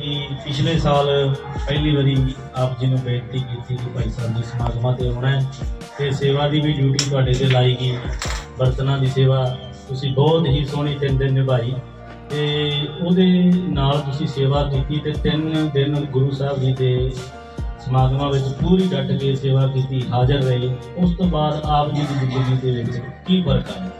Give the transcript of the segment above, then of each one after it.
ਕਿ ਪਿਛਲੇ ਸਾਲ ਪਹਿਲੀ ਵਾਰੀ ਆਪ ਜੀ ਨੂੰ ਬੇਨਤੀ ਕੀਤੀ ਕਿ ਭਾਈ ਸਾਹਿਬ ਜੀ ਸਮਾਗਮਾਂ ਤੇ ਆਉਣਾ ਹੈ ਤੇ ਸੇਵਾ ਦੀ ਵੀ ਡਿਊਟੀ ਤੁਹਾਡੇ ਤੇ ਲਾਈ ਗਈ ਬਰਤਨਾਂ ਦੀ ਸੇਵਾ ਤੁਸੀਂ ਬਹੁਤ ਹੀ ਸੋਹਣੀ ਤਿੰਨ ਦਿਨ ਨਿਭਾਈ ਤੇ ਉਹਦੇ ਨਾਲ ਤੁਸੀਂ ਸੇਵਾ ਕੀਤੀ ਤੇ ਤਿੰਨ ਦਿਨ ਗੁਰੂ ਸਾਹਿਬ ਜੀ ਦੇ ਸਮਾਗਮਾਂ ਵਿੱਚ ਪੂਰੀ ਡਟ ਕੇ ਸੇਵਾ ਕੀਤੀ, ਹਾਜ਼ਰ ਰਹੇ। ਉਸ ਤੋਂ ਬਾਅਦ ਆਪ ਜੀ ਦੀ ਜ਼ਿੰਦਗੀ ਦੇ ਵਿੱਚ ਕੀ ਫ਼ਰਕ ਆਇਆ?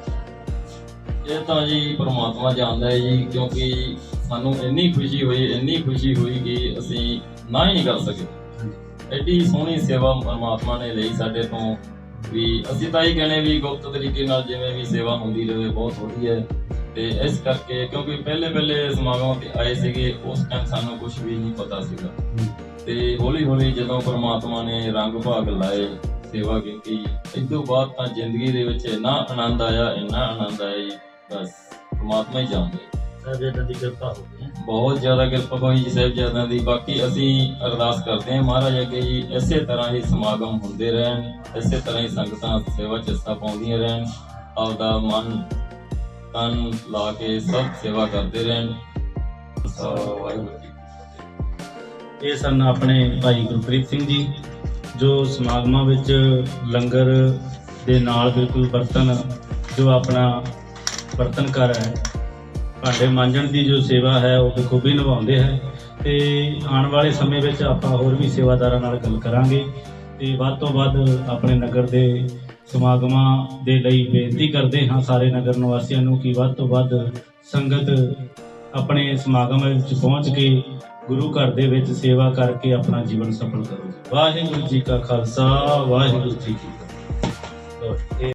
ਇਹ ਤਾਂ ਜੀ ਪਰਮਾਤਮਾ ਜਾਣਦਾ ਹੈ ਜੀ, ਕਿਉਂਕਿ ਸਾਨੂੰ ਇੰਨੀ ਖੁਸ਼ੀ ਹੋਈ ਇੰਨੀ ਖੁਸ਼ੀ ਹੋਈ ਕਿ ਅਸੀਂ ਨਾ ਹੀ ਨਹੀਂ ਕਰ ਸਕੇ। ਐਡੀ ਸੋਹਣੀ ਸੇਵਾ ਪਰਮਾਤਮਾ ਨੇ ਲਈ ਸਾਡੇ ਤੋਂ ਵੀ ਅਸੀਂ ਤਾਂ ਹੀ ਕਹਿੰਦੇ ਵੀ ਗੁਪਤ ਤਰੀਕੇ ਨਾਲ ਜਿਵੇਂ ਵੀ ਸੇਵਾ ਹੁੰਦੀ ਰਹੇ ਬਹੁਤ ਵਧੀਆ ਹੈ। ਤੇ ਇਸ ਕਰਕੇ ਕਿਉਂਕਿ ਪਹਿਲੇ ਪਹਿਲੇ ਸਮਾਗਮਾਂ ਤੇ ਆਏ ਸੀਗੇ ਉਸ ਟਾਈਮ ਸਾਨੂੰ ਕੁਝ ਵੀ ਨਹੀਂ ਪਤਾ ਸੀਗਾ। ਤੇ ਹੌਲੀ ਹੌਲੀ ਜਦੋਂ ਪਰਮਾਤਮਾ ਨੇ ਰੰਗ ਭਾਗ ਲਾਏ ਸੇਵਾ ਕੀਤੀ ਇਸ ਤੋਂ ਬਾਅਦ ਤਾਂ ਜ਼ਿੰਦਗੀ ਦੇ ਵਿੱਚ ਇੰਨਾ ਆਨੰਦ ਆਇਆ ਇੰਨਾ ਆਨੰਦ ਆਇਆ ਬਸ ਪਰਮਾਤਮਾ ਹੀ ਜਾਣਦਾ ਸਾਹਿਬ ਦੀ ਕਿਰਪਾ ਹੋ ਗਈ ਹੈ। ਬਹੁਤ ਜ਼ਿਆਦਾ ਕਿਰਪਾ ਹੋਈ ਜੀ ਸਾਹਿਬਜ਼ਾਦਿਆਂ ਦੀ ਬਾਕੀ ਅਸੀਂ ਅਰਦਾਸ ਕਰਦੇ ਹਾਂ ਮਹਾਰਾਜ ਅੱਗੇ ਜੀ ਇਸੇ ਤਰ੍ਹਾਂ ਹੀ ਸਮਾਗਮ ਹੁੰਦੇ ਰਹਿਣ ਇਸੇ ਤਰ੍ਹਾਂ ਹੀ ਸੰਗਤਾਂ ਸੇਵਾ ਚ ਹਿੱਸਾ ਪਾਉਂਦੀਆਂ ਰਹਿਣ ਆਪਦਾ ਮਨ ਤਨ ਲਾ ਕੇ ਸਭ ਸੇਵਾ ਕਰਦੇ ਰਹਿਣ। ਇਹ ਸਨ ਆਪਣੇ ਭਾਈ ਗੁਰਪ੍ਰੀਤ ਸਿੰਘ ਜੀ ਜੋ ਸਮਾਗਮਾਂ ਵਿੱਚ ਲੰਗਰ ਦੇ ਨਾਲ ਬਿਲਕੁਲ ਬਰਤਨ ਜੋ ਆਪਣਾ ਬਰਤਨ ਘਰ ਹੈ ਭਾਂਡੇ ਮਾਂਜਣ ਦੀ ਜੋ ਸੇਵਾ ਹੈ, ਉਹ ਬਖੂਬੀ ਨਿਭਾਉਂਦੇ ਹੈ। ਤੇ ਆਉਣ ਵਾਲੇ ਸਮੇਂ ਵਿੱਚ ਆਪਾਂ ਹੋਰ ਵੀ ਸੇਵਾਦਾਰਾਂ ਨਾਲ ਗੱਲ ਕਰਾਂਗੇ। ਤੇ ਵੱਧ ਤੋਂ ਵੱਧ ਆਪਣੇ ਨਗਰ ਦੇ ਸਮਾਗਮਾਂ ਦੇ ਲਈ ਬੇਨਤੀ ਕਰਦੇ ਹਾਂ ਸਾਰੇ ਨਗਰ ਨਿਵਾਸੀਆਂ ਨੂੰ ਕਿ ਵੱਧ ਤੋਂ ਵੱਧ ਸੰਗਤ ਆਪਣੇ ਸਮਾਗਮ ਵਿੱਚ ਪਹੁੰਚ ਕੇ ਗੁਰੂ ਘਰ ਦੇ ਵਿੱਚ ਸੇਵਾ ਕਰਕੇ ਆਪਣਾ ਜੀਵਨ ਸਫਲ ਕਰੋ। ਵਾਹਿਗੁਰੂ ਜੀ ਕਾ ਖਾਲਸਾ, ਵਾਹਿਗੁਰੂ ਜੀ ਕੀ ਫਤਿਹ।